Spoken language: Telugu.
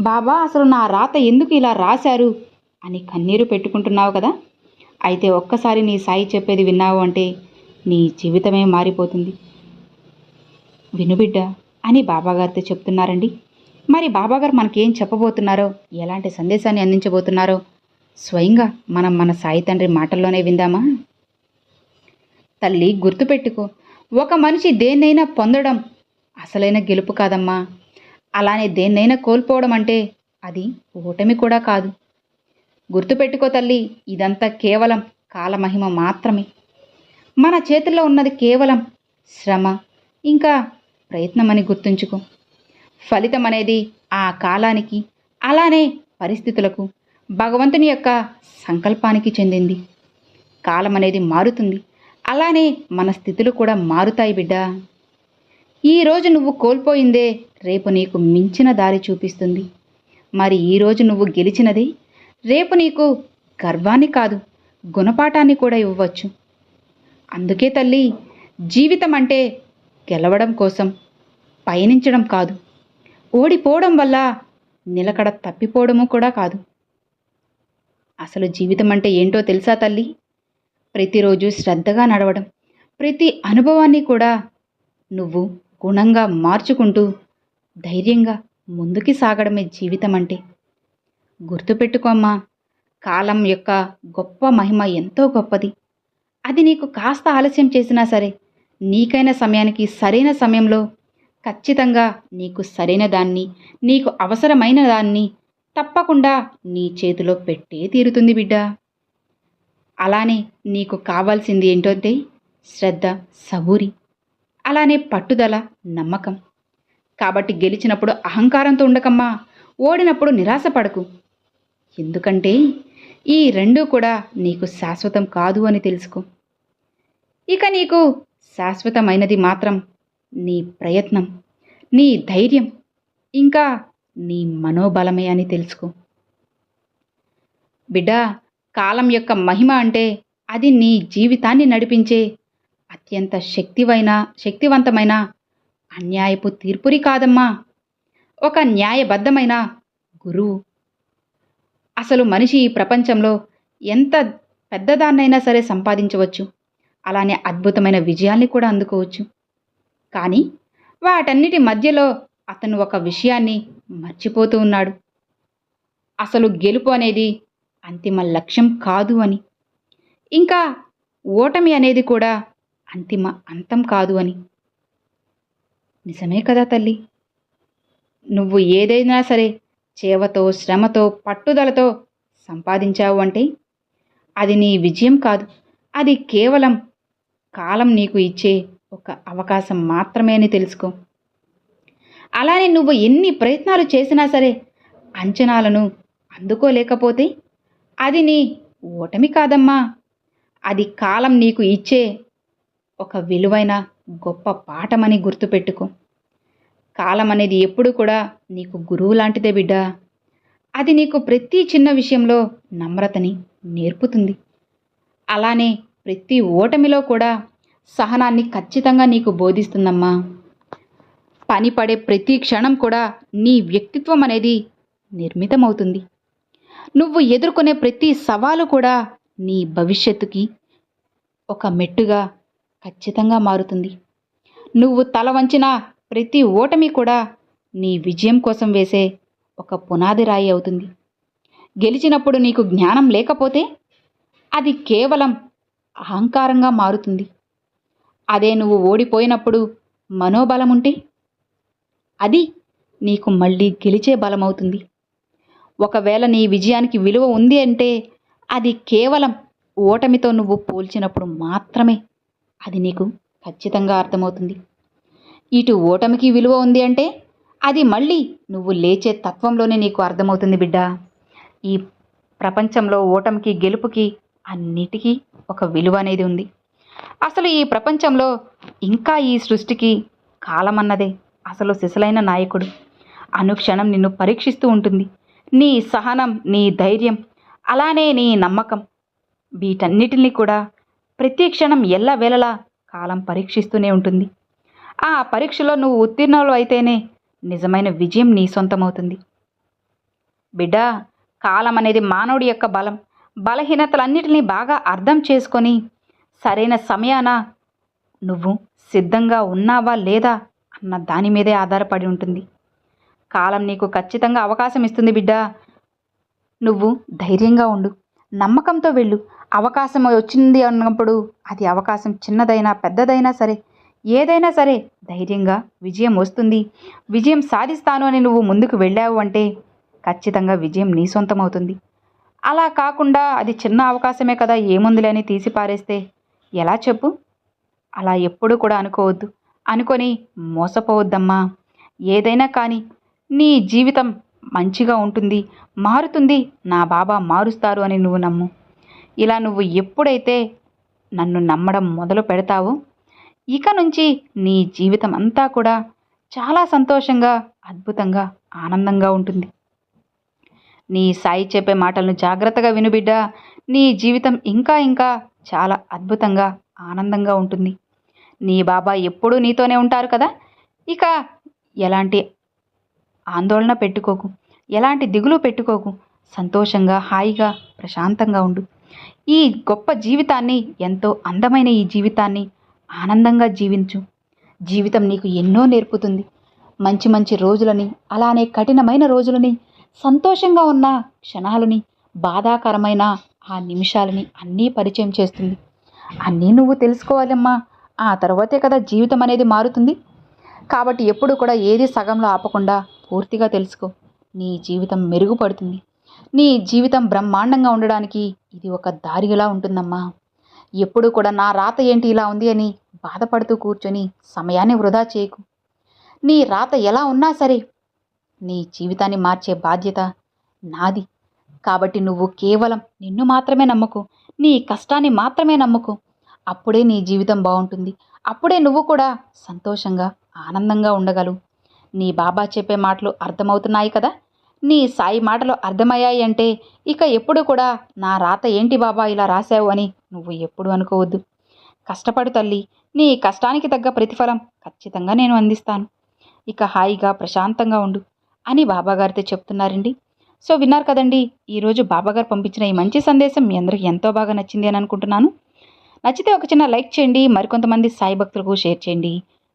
బాబా అసలు నా రాత ఎందుకు ఇలా రాశారు? అని కన్నీరు పెట్టుకుంటున్నావు కదా? అయితే ఒక్కసారి నీ సాయి చెప్పేది విన్నావు అంటే నీ జీవితమే మారిపోతుంది. వినుబిడ్డ అని బాబాగారితో చెప్తున్నారండి. మరి బాబాగారు మనకేం చెప్పబోతున్నారో ఎలాంటి సందేశాన్ని అందించబోతున్నారో స్వయంగా మనం మన సాయి తండ్రి మాటల్లోనే విందామా? తల్లి గుర్తుపెట్టుకో. ఒక మనిషి దేన్నైనా పొందడం అసలైన గెలుపు కాదమ్మా. అలానే దేన్నైనా కోల్పోవడం అంటే అది ఓటమి కూడా కాదు. గుర్తుపెట్టుకో తల్లి ఇదంతా కేవలం కాలమహిమ మాత్రమే. మన చేతుల్లో ఉన్నది కేవలం శ్రమ ఇంకా ప్రయత్నమని గుర్తుంచుకో. ఫలితం అనేది ఆ కాలానికి అలానే పరిస్థితులకు భగవంతుని యొక్క సంకల్పానికి చెందింది. కాలం అనేది మారుతుంది. అలానే మన స్థితులు కూడా మారుతాయి బిడ్డా. ఈరోజు నువ్వు కోల్పోయిందే రేపు నీకు మించిన దారి చూపిస్తుంది. మరి ఈరోజు నువ్వు గెలిచినది? రేపు నీకు గర్వాన్ని కాదు గుణపాఠాన్ని కూడా ఇవ్వచ్చు. అందుకే తల్లి జీవితం అంటే గెలవడం కోసం పయనించడం కాదు. ఓడిపోవడం వల్ల నిలకడ తప్పిపోవడము కూడా కాదు. అసలు జీవితం అంటే ఏంటో తెలుసా తల్లి? ప్రతిరోజు శ్రద్ధగా నడవడం ప్రతి అనుభవాన్ని కూడా నువ్వు గుణంగా మార్చుకుంటూ ధైర్యంగా ముందుకి సాగడమే జీవితం అంటే గుర్తుపెట్టుకోమ్మా కాలం యొక్క గొప్ప మహిమ ఎంతో గొప్పది. అది నీకు కాస్త ఆలస్యం చేసినా సరే నీకైన సమయానికి సరైన సమయంలో ఖచ్చితంగా నీకు సరైన దాన్ని నీకు అవసరమైన దాన్ని తప్పకుండా నీ చేతిలో పెట్టే తీరుతుంది బిడ్డ. అలానే నీకు కావాల్సింది ఏంటంటే శ్రద్ధ సబూరి. అలానే పట్టుదల నమ్మకం. కాబట్టి గెలిచినప్పుడు అహంకారంతో ఉండకమ్మా. ఓడినప్పుడు నిరాశపడకు. ఎందుకంటే ఈ రెండూ కూడా నీకు శాశ్వతం కాదు అని తెలుసుకో. ఇక నీకు శాశ్వతమైనది మాత్రం నీ ప్రయత్నం నీ ధైర్యం ఇంకా నీ మనోబలమే అని తెలుసుకో. బిడ్డా కాలం యొక్క మహిమ అంటే అది నీ జీవితాన్ని నడిపించే అత్యంత శక్తివైన శక్తివంతమైన అన్యాయపు తీర్పురి కాదమ్మా. ఒక న్యాయబద్ధమైన గురువు అసలు మనిషి ఈ ప్రపంచంలో ఎంత పెద్దదాన్నైనా సరే సంపాదించవచ్చు. అలానే అద్భుతమైన విజయాల్ని కూడా అందుకోవచ్చు. కానీ వాటన్నిటి మధ్యలో అతను ఒక విషయాన్ని మర్చిపోతూ ఉన్నాడు. అసలు గెలుపు అనేది అంతిమ లక్ష్యం కాదు అని. ఇంకా ఓటమి అనేది కూడా అంతిమ అంతం కాదు అని. నిజమే కదా తల్లి? నువ్వు ఏదైనా సరే చేవతో శ్రమతో పట్టుదలతో సంపాదించావు అంటే అది నీ విజయం కాదు. అది కేవలం కాలం నీకు ఇచ్చే ఒక అవకాశం మాత్రమే అని తెలుసుకో. అలానే నువ్వు ఎన్ని ప్రయత్నాలు చేసినా సరే అంచనాలను అందుకోలేకపోతే అది నీ ఓటమి కాదమ్మా. అది కాలం నీకు ఇచ్చే ఒక విలువైన గొప్ప పాఠమని గుర్తుపెట్టుకో. కాలం అనేది ఎప్పుడు కూడా నీకు గురువు లాంటిదే బిడ్డా. అది నీకు ప్రతి చిన్న విషయంలో నమ్రతని నేర్పుతుంది. అలానే ప్రతి ఓటమిలో కూడా సహనాన్ని ఖచ్చితంగా నీకు బోధిస్తుందమ్మా. పని పడే ప్రతి క్షణం కూడా నీ వ్యక్తిత్వం అనేది నిర్మితమవుతుంది. నువ్వు ఎదుర్కొనే ప్రతి సవాలు కూడా నీ భవిష్యత్తుకి ఒక మెట్టుగా ఖచ్చితంగా మారుతుంది. నువ్వు తల వంచిన ప్రతి ఓటమి కూడా నీ విజయం కోసం వేసే ఒక పునాది రాయి అవుతుంది. గెలిచినప్పుడు నీకు జ్ఞానం లేకపోతే అది కేవలం అహంకారంగా మారుతుంది. అదే నువ్వు ఓడిపోయినప్పుడు మనోబలం ఉంటే అది నీకు మళ్ళీ గెలిచే బలమవుతుంది. ఒకవేళ నీ విజయానికి విలువ ఉంది అంటే అది కేవలం ఓటమితో నువ్వు పోల్చినప్పుడు మాత్రమే. అది నీకు ఖచ్చితంగా అర్థమవుతుంది. ఇటు ఓటమికి విలువ ఉంది అంటే అది మళ్ళీ నువ్వు లేచే తత్వంలోనే నీకు అర్థమవుతుంది బిడ్డ. ఈ ప్రపంచంలో ఓటమికి గెలుపుకి అన్నిటికీ ఒక విలువ అనేది ఉంది. అసలు ఈ ప్రపంచంలో ఇంకా ఈ సృష్టికి కాలమన్నదే అసలు సిసలైన నాయకుడు. అనుక్షణం నిన్ను పరీక్షిస్తూ ఉంటుంది. నీ సహనం నీ ధైర్యం అలానే నీ నమ్మకం వీటన్నిటిని కూడా ప్రతి క్షణం ఎల్లవేళలా కాలం పరీక్షిస్తూనే ఉంటుంది. ఆ పరీక్షలో నువ్వు ఉత్తీర్ణులు అయితేనే నిజమైన విజయం నీ సొంతమవుతుంది. బిడ్డ కాలం అనేది మానవుడి యొక్క బలం. బలహీనతలన్నిటినీ బాగా అర్థం చేసుకొని సరైన సమయాన నువ్వు సిద్ధంగా ఉన్నావా లేదా అన్న దాని మీదే ఆధారపడి ఉంటుంది. కాలం నీకు ఖచ్చితంగా అవకాశం ఇస్తుంది బిడ్డ. నువ్వు ధైర్యంగా ఉండు. నమ్మకంతో వెళ్ళు. అవకాశం వచ్చింది అన్నప్పుడు అది అవకాశం చిన్నదైనా పెద్దదైనా సరే. ఏదైనా సరే ధైర్యంగా విజయం వస్తుంది. విజయం సాధిస్తాను అని నువ్వు ముందుకు వెళ్ళావు అంటే ఖచ్చితంగా విజయం నీ సొంతమవుతుంది. అలా కాకుండా అది చిన్న అవకాశమే కదా ఏముందిలే అని తీసి పారేస్తే ఎలా చెప్పు? అలా ఎప్పుడూ కూడా అనుకోవద్దు. అనుకొని మోసపోవద్దమ్మా. ఏదైనా కానీ నీ జీవితం మంచిగా ఉంటుంది. మారుతుంది. నా బాబా మారుస్తారు అని నువ్వు నమ్ము. ఇలా నువ్వు ఎప్పుడైతే నన్ను నమ్మడం మొదలు పెడతావో ఇక నుంచి నీ జీవితం అంతా కూడా చాలా సంతోషంగా అద్భుతంగా ఆనందంగా ఉంటుంది. నీ సాయి చెప్పే మాటలను జాగ్రత్తగా వినుబిడ్డ నీ జీవితం ఇంకా ఇంకా చాలా అద్భుతంగా ఆనందంగా ఉంటుంది. నీ బాబా ఎప్పుడూ నీతోనే ఉంటారు కదా. ఇక ఎలాంటి ఆందోళన పెట్టుకోకు. ఎలాంటి దిగులు పెట్టుకోకు. సంతోషంగా హాయిగా ప్రశాంతంగా ఉండు. ఈ గొప్ప జీవితాన్ని ఎంతో అందమైన ఈ జీవితాన్ని ఆనందంగా జీవించు. జీవితం నీకు ఎన్నో నేర్పుతుంది. మంచి మంచి రోజులని అలానే కఠినమైన రోజులని సంతోషంగా ఉన్న క్షణాలని బాధాకరమైన ఆ నిమిషాలని అన్నీ పరిచయం చేస్తుంది. అన్నీ నువ్వు తెలుసుకోవాలమ్మా. ఆ తర్వాతే కదా జీవితం అనేది మారుతుంది. కాబట్టి ఎప్పుడు కూడా ఏది సగంలో ఆపకుండా పూర్తిగా తెలుసుకో. నీ జీవితం మెరుగుపడుతుంది. నీ జీవితం బ్రహ్మాండంగా ఉండడానికి ఇది ఒక దారిలా ఉంటుందమ్మా. ఎప్పుడు కూడా నా రాత ఏంటి ఇలా ఉంది అని బాధపడుతూ కూర్చొని సమయాన్ని వృధా చేయకు. నీ రాత ఎలా ఉన్నా సరే నీ జీవితాన్ని మార్చే బాధ్యత నాది. కాబట్టి నువ్వు కేవలం నిన్ను మాత్రమే నమ్ముకు. నీ కష్టాన్ని మాత్రమే నమ్ముకు. అప్పుడే నీ జీవితం బాగుంటుంది. అప్పుడే నువ్వు కూడా సంతోషంగా ఆనందంగా ఉండగలవు. నీ బాబా చెప్పే మాటలు అర్థమవుతున్నాయి కదా? నీ సాయి మాటలు అర్థమయ్యాయి అంటే ఇక ఎప్పుడు కూడా నా రాత ఏంటి బాబా ఇలా రాశావు అని నువ్వు ఎప్పుడు అనుకోవద్దు. కష్టపడు తల్లి నీ కష్టానికి తగ్గ ప్రతిఫలం ఖచ్చితంగా నేను అందిస్తాను. ఇక హాయిగా ప్రశాంతంగా ఉండు అని బాబాగారితో చెప్తున్నారండి. సో విన్నారు కదండి ఈరోజు బాబాగారు పంపించిన ఈ మంచి సందేశం మీ అందరికి ఎంతో బాగా నచ్చింది అని అనుకుంటున్నాను. నచ్చితే ఒక చిన్న లైక్ చేయండి మరికొంతమంది సాయి భక్తులకు షేర్ చేయండి.